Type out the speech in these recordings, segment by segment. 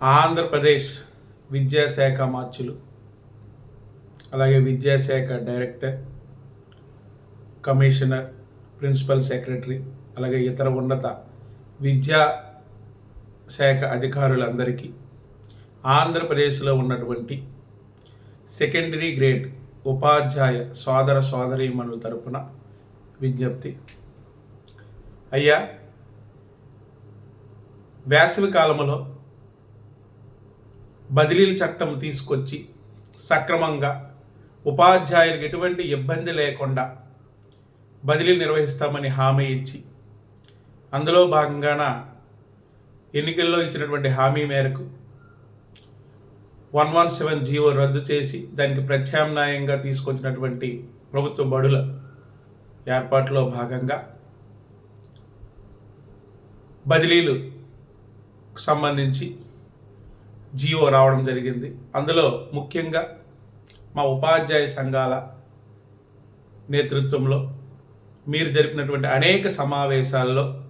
ఆంధ్రప్రదేశ్ విద్యాశాఖ మార్చులు అలాగే విద్యాశాఖ డైరెక్టర్ కమిషనర్ ప్రిన్సిపల్ సెక్రటరీ అలాగే ఇతర ఉన్నత విద్యా శాఖ అధికారులందరికీ ఆంధ్రప్రదేశ్లో ఉన్నటువంటి సెకండరీ గ్రేడ్ ఉపాధ్యాయ సోదర సోదరీమణుల తరపున విజ్ఞప్తి. అయ్యా వేసవి కాలంలో బదిలీల చట్టం తీసుకొచ్చి సక్రమంగా ఉపాధ్యాయులకు ఎటువంటి ఇబ్బంది లేకుండా బదిలీలు నిర్వహిస్తామని హామీ ఇచ్చి అందులో భాగంగాన ఎన్నికల్లో ఇచ్చినటువంటి హామీ మేరకు వన్ వన్ సెవెన్ జీవో రద్దు చేసి దానికి ప్రత్యామ్నాయంగా తీసుకొచ్చినటువంటి ప్రభుత్వ బడుల ఏర్పాటులో భాగంగా బదిలీలు సంబంధించి జీవో రావడం జరిగింది. అందులో ముఖ్యంగా మా ఉపాధ్యాయ సంఘాల నేతృత్వంలో మీరు జరిపినటువంటి అనేక సమావేశాల్లో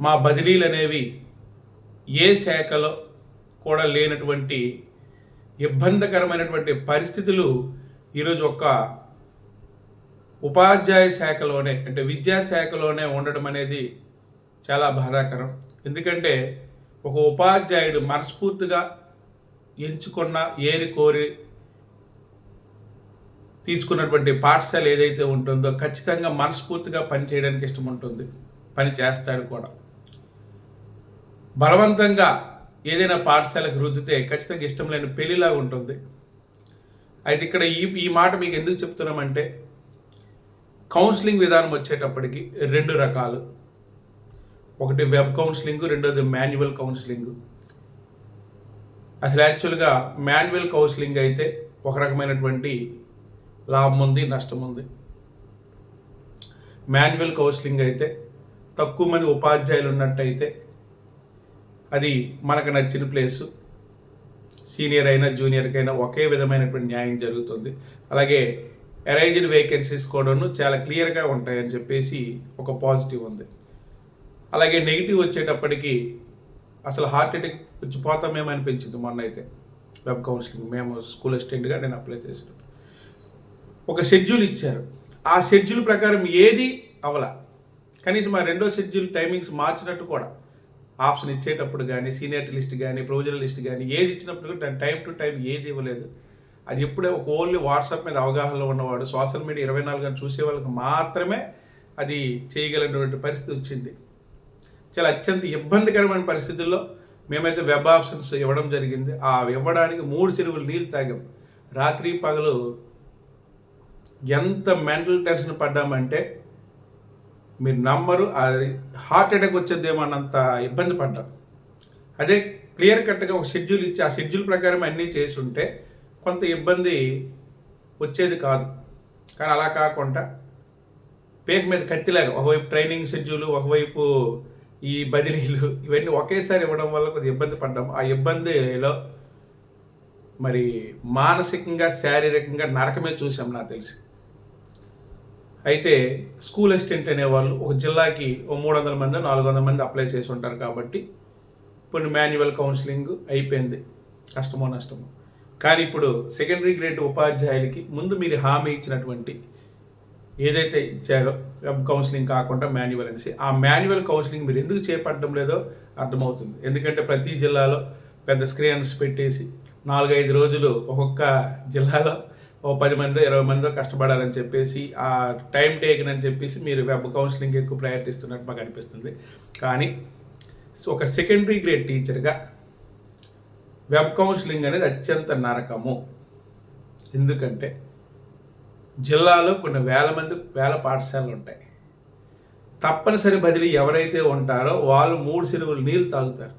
మా బదిలీలు అనేవి ఏ శాఖలో కూడా లేనటువంటి ఇబ్బందికరమైనటువంటి పరిస్థితులు ఈరోజు ఒక ఉపాధ్యాయ శాఖలోనే అంటే విద్యాశాఖలోనే ఉండడం అనేది చాలా బాధాకరం. ఎందుకంటే ఒక ఉపాధ్యాయుడు మనస్ఫూర్తిగా ఎంచుకున్న ఏరి కోరి తీసుకున్నటువంటి పాఠశాల ఏదైతే ఉంటుందో ఖచ్చితంగా మనస్ఫూర్తిగా పని చేయడానికి ఇష్టం ఉంటుంది. పని చేస్తాడు కూడా. బలవంతంగా ఏదైనా పాఠశాలకు రుద్దితే ఖచ్చితంగా ఇష్టం లేని పెళ్ళిలాగా ఉంటుంది. అయితే ఇక్కడ ఈ ఈ మాట మీకు ఎందుకు చెప్తున్నామంటే కౌన్సిలింగ్ విధానం వచ్చేటప్పటికి రెండు రకాలు. ఒకటి వెబ్ కౌన్సిలింగ్ రెండోది మాన్యువల్ కౌన్సిలింగ్. అసలు యాక్చువల్గా మాన్యువల్ కౌన్సిలింగ్ అయితే ఒక రకమైనటువంటి లాభం ఉంది నష్టం ఉంది మాన్యువల్ కౌన్సిలింగ్ అయితే తక్కువ మంది ఉపాధ్యాయులు ఉన్నట్టయితే అది మనకు నచ్చిన ప్లేసు. సీనియర్ అయినా జూనియర్కైనా ఒకే విధమైనటువంటి న్యాయం జరుగుతుంది. అలాగే అరైజ్డ్ వేకెన్సీస్ కూడాను చాలా క్లియర్గా ఉంటాయని చెప్పేసి ఒక పాజిటివ్ ఉంది. అలాగే నెగిటివ్ వచ్చేటప్పటికి అసలు హార్ట్ అటాక్ వచ్చి పోతామేమో అనిపించింది మొన్న అయితే వెబ్ కౌన్సిలింగ్. మేము స్కూల్ అసిస్టెంట్గా నేను అప్లై చేసిన ఒక షెడ్యూల్ ఇచ్చారు. ఆ షెడ్యూల్ ప్రకారం ఏది అవల. కనీసం ఆ రెండో షెడ్యూల్ టైమింగ్స్ మార్చినట్టు కూడా. ఆప్షన్ ఇచ్చేటప్పుడు కానీ సీనియర్ లిస్ట్ కానీ ప్రొవిజనల్ లిస్ట్ కానీ ఏది ఇచ్చినప్పుడు కూడా టైం టు టైం ఏది ఇవ్వలేదు. అది ఎప్పుడే ఒక ఓన్లీ వాట్సాప్ మీద అవగాహనలో ఉన్నవాడు సోషల్ మీడియా ఇరవై నాలుగు గంటలు చూసే వాళ్ళకి మాత్రమే అది చేయగలిగినటువంటి పరిస్థితి వచ్చింది. చాలా అత్యంత ఇబ్బందికరమైన పరిస్థితుల్లో మేమైతే వెబ్ ఆప్షన్స్ ఇవ్వడం జరిగింది. ఆ ఇవ్వడానికి మూడు చెరువులు నీళ్ళు తాగాం. రాత్రి పగలు ఎంత మెంటల్ టెన్షన్ పడ్డామంటే మీరు నమ్మరు అది హార్ట్ అటాక్ వచ్చేదేమో అన్నంత ఇబ్బంది పడ్డాం. అదే క్లియర్ కట్గా ఒక షెడ్యూల్ ఇచ్చి ఆ షెడ్యూల్ ప్రకారం అన్నీ చేసి ఉంటే కొంత ఇబ్బంది వచ్చేది కాదు. కానీ అలా కాకుండా పేక మీద కత్తిలాగా ఒకవైపు ట్రైనింగ్ షెడ్యూల్ ఒకవైపు ఈ బదిలీలు ఇవన్నీ ఒకేసారి ఇవ్వడం వల్ల కొంచెం ఇబ్బంది పడ్డాం. ఆ ఇబ్బందిలో మరి మానసికంగా శారీరకంగా నరకమే చూసాం నాకు తెలిసి. అయితే స్కూల్ అసిస్టెంట్ అనేవాళ్ళు ఒక జిల్లాకి ఓ మూడు వందల మంది నాలుగు వందల మంది అప్లై చేసి ఉంటారు కాబట్టి ఇప్పుడు మాన్యువల్ కౌన్సిలింగ్ అయిపోయింది. కష్టమో నష్టమో. కానీ ఇప్పుడు సెకండరీ గ్రేడ్ ఉపాధ్యాయులకి ముందు మీరు హామీ ఇచ్చినటువంటి ఏదైతే ఇచ్చారో వెబ్ కౌన్సిలింగ్ కాకుండా మాన్యువల్ అనేసి. ఆ మాన్యువల్ కౌన్సిలింగ్ మీరు ఎందుకు చేపట్టడం లేదో అర్థమవుతుంది. ఎందుకంటే ప్రతి జిల్లాలో పెద్ద స్క్రీన్స్ పెట్టేసి నాలుగైదు రోజులు ఒక్కొక్క జిల్లాలో ఓ పది మంది ఇరవై మందో కష్టపడాలని చెప్పేసి ఆ టైం టేకన్ అని చెప్పేసి మీరు వెబ్ కౌన్సిలింగ్ ఎక్కువ ప్రయత్నిస్తున్నట్టు మాకు అనిపిస్తుంది. కానీ ఒక సెకండరీ గ్రేడ్ టీచర్గా వెబ్ కౌన్సిలింగ్ అనేది అత్యంత నరకము. ఎందుకంటే జిల్లాలో కొన్ని వేల మంది వేల పాఠశాలలు ఉంటాయి. తప్పనిసరి బదిలీ ఎవరైతే ఉంటారో వాళ్ళు మూడు సెరువులు నీళ్ళు తాగుతారు.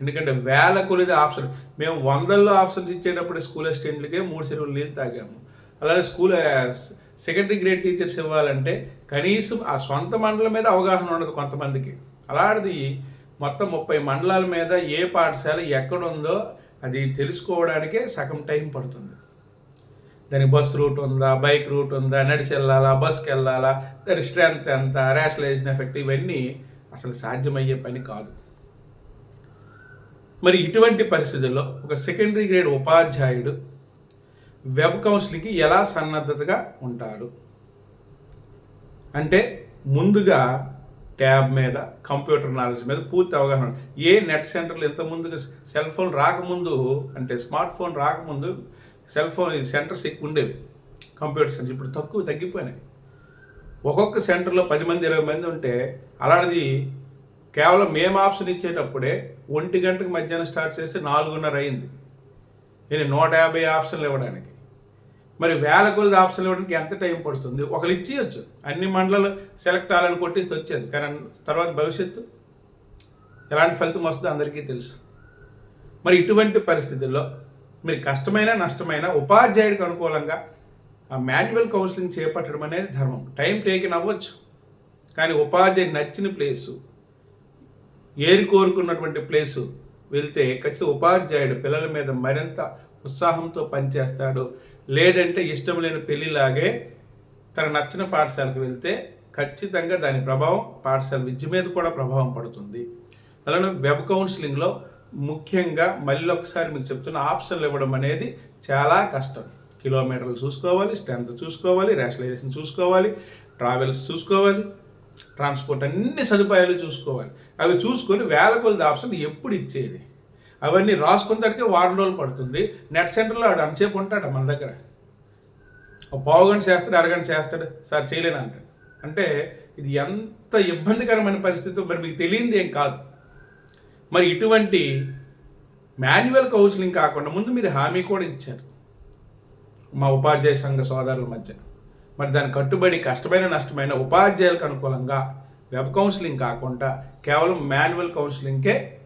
ఎందుకంటే వేల కొలిది ఆప్షన్ మేము వందల్లో ఆప్షన్స్ ఇచ్చేటప్పుడు స్కూల్ అసిస్టెంట్లకే మూడు సెరువులు నీళ్ళు తాగాము. అలాగే స్కూల్ సెకండరీ గ్రేడ్ టీచర్స్ ఇవ్వాలంటే కనీసం ఆ సొంత మండలం మీద అవగాహన ఉండదు కొంతమందికి. అలాంటిది మొత్తం ముప్పై మండలాల మీద ఏ పాఠశాల ఎక్కడుందో అది తెలుసుకోవడానికే సగం టైం పడుతుంది. దానికి బస్ రూట్ ఉందా బైక్ రూట్ ఉందా నడిచి వెళ్ళాలా బస్కి వెళ్ళాలా దాని స్ట్రెంత్ ఎంత రేషనలైజేషన్ ఎఫెక్ట్ ఇవన్నీ అసలు సాధ్యమయ్యే పని కాదు. మరి ఇటువంటి పరిస్థితుల్లో ఒక సెకండరీ గ్రేడ్ ఉపాధ్యాయుడు వెబ్ కౌన్సిలింగ్కి ఎలా సన్నద్ధతగా ఉంటాడు? అంటే ముందుగా ట్యాబ్ మీద కంప్యూటర్ నాలెడ్జ్ మీద పూర్తి అవగాహన ఏ నెట్ సెంటర్లు ఇంత ముందుగా సెల్ ఫోన్ రాకముందు అంటే స్మార్ట్ ఫోన్ రాకముందు సెల్ ఫోన్ సెంటర్స్ ఎక్కువ ఉండేవి. కంప్యూటర్ సెంటర్స్ ఇప్పుడు తక్కువ తగ్గిపోయినాయి. ఒక్కొక్క సెంటర్లో పది మంది ఇరవై మంది ఉంటే అలాంటిది కేవలం మేము ఆప్షన్ ఇచ్చేటప్పుడే ఒంటి గంటకు మధ్యాహ్నం స్టార్ట్ చేస్తే నాలుగున్నర అయింది. నేను నూట యాభై ఆప్షన్లు ఇవ్వడానికి. మరి వేల కొలది ఆప్షన్లు ఇవ్వడానికి ఎంత టైం పడుతుంది? ఒకరు ఇచ్చేయచ్చు. అన్ని మండలాలు సెలెక్ట్ అవ్వాలని కొట్టేసి వచ్చేది. కానీ తర్వాత భవిష్యత్తు ఎలాంటి ఫలితం వస్తుందో అందరికీ తెలుసు. మరి ఇటువంటి పరిస్థితుల్లో మీరు కష్టమైన నష్టమైన ఉపాధ్యాయుడికి అనుకూలంగా ఆ మాన్యువల్ కౌన్సిలింగ్ చేపట్టడం అనేది ధర్మం. టైం టేకిన్ అవ్వచ్చు. కానీ ఉపాధ్యాయుడు నచ్చిన ప్లేసు ఏరి కోరుకున్నటువంటి ప్లేసు వెళ్తే ఖచ్చితంగా ఉపాధ్యాయుడు పిల్లల మీద మరింత ఉత్సాహంతో పనిచేస్తాడు. లేదంటే ఇష్టం లేని పెళ్ళిలాగే తన నచ్చిన పాఠశాలకు వెళ్తే ఖచ్చితంగా దాని ప్రభావం పాఠశాల విద్య మీద కూడా ప్రభావం పడుతుంది. అలానే వెబ్ కౌన్సిలింగ్లో ముఖ్యంగా మళ్ళీ ఒకసారి మీకు చెప్తున్న ఆప్షన్లు ఇవ్వడం అనేది చాలా కష్టం. కిలోమీటర్లు చూసుకోవాలి స్ట్రెంత్ చూసుకోవాలి రేషనలైజేషన్ చూసుకోవాలి ట్రావెల్స్ చూసుకోవాలి ట్రాన్స్పోర్ట్ అన్ని సదుపాయాలు చూసుకోవాలి. అవి చూసుకొని వేల కొలది ఆప్షన్ ఎప్పుడు ఇచ్చేది? అవన్నీ రాసుకునేదానికి వారం రోజులు పడుతుంది. నెట్ సెంటర్లో ఆడు అంతసేపు ఉంటాడు మన దగ్గర? ఒక పావు గంట చేస్తాడు అరగంట చేస్తాడు. సార్ చేయలేను అంటాడు. అంటే ఇది ఎంత ఇబ్బందికరమైన పరిస్థితి మరి మీకు తెలియంది ఏం కాదు. మరి ఇటువంటి మాన్యువల్ కౌన్సిలింగ్ కాకుండా ముందు మీరు హామీ కూడా ఇచ్చారు. మా ఉపాధ్యాయ సంఘ సోదరుల మధ్య. మరి దాని కట్టుబడి కష్టమైన నష్టమైన ఉపాధ్యాయులకు అనుకూలంగా వెబ్ కౌన్సిలింగ్ కాకుండా కేవలం మాన్యువల్ కౌన్సిలింగ్కే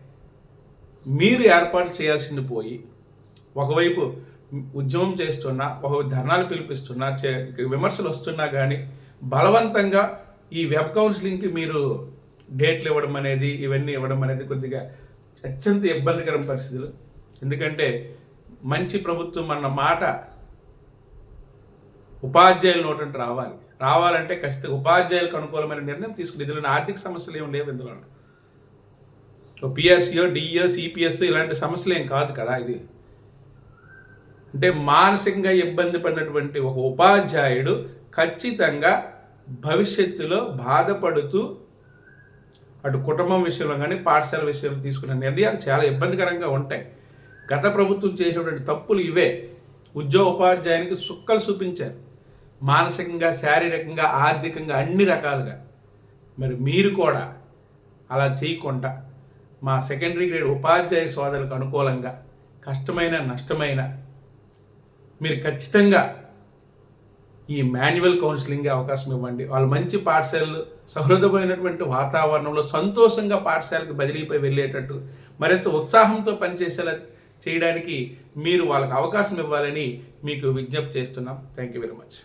మీరు ఏర్పాటు చేయాల్సింది పోయి ఒకవైపు ఉద్యమం చేస్తున్నా ఒకవైపు ధర్నాలు పిలిపిస్తున్నా చే- విమర్శలు వస్తున్నా కానీ బలవంతంగా ఈ వెబ్ కౌన్సిలింగ్కి మీరు డేట్లు ఇవ్వడం అనేది ఇవన్నీ ఇవ్వడం అనేది కొద్దిగా అత్యంత ఇబ్బందికరం పరిస్థితులు. ఎందుకంటే మంచి ప్రభుత్వం అన్న మాట ఉపాధ్యాయుల నోటంటే రావాలి. రావాలంటే ఖచ్చితంగా ఉపాధ్యాయులకు అనుకూలమైన నిర్ణయం తీసుకుని ఇందులో ఆర్థిక సమస్యలు ఏమి లేవు ఇందులో పిఎస్సిఓ డిఈఓ సిపిఎస్ ఇలాంటి సమస్యలు ఏం కాదు కదా ఇది. అంటే మానసికంగా ఇబ్బంది పడినటువంటి ఒక ఉపాధ్యాయుడు ఖచ్చితంగా భవిష్యత్తులో బాధపడుతూ అటు కుటుంబం విషయంలో కానీ పాఠశాల విషయంలో తీసుకునే నిర్ణయాలు చాలా ఇబ్బందికరంగా ఉంటాయి. గత ప్రభుత్వం చేసినటువంటి తప్పులు ఇవే. ఉద్యోగ ఉపాధ్యాయునికి సుక్కలు చూపించారు. మానసికంగా శారీరకంగా ఆర్థికంగా అన్ని రకాలుగా. మరి మీరు కూడా అలా చేయకుండా మా సెకండరీ గ్రేడ్ ఉపాధ్యాయ సోదరులకు అనుకూలంగా కష్టమైన నష్టమైన మీరు ఖచ్చితంగా ఈ మాన్యువల్ కౌన్సిలింగ్ అవకాశం ఇవ్వండి. వాళ్ళు మంచి పాఠశాలలు సహృదమైనటువంటి వాతావరణంలో సంతోషంగా పాఠశాలకు బదిలీపై వెళ్ళేటట్టు మరింత ఉత్సాహంతో పనిచేసేలా చేయడానికి మీరు వాళ్ళకి అవకాశం ఇవ్వాలని మీకు విజ్ఞప్తి చేస్తున్నాం. Thank you very much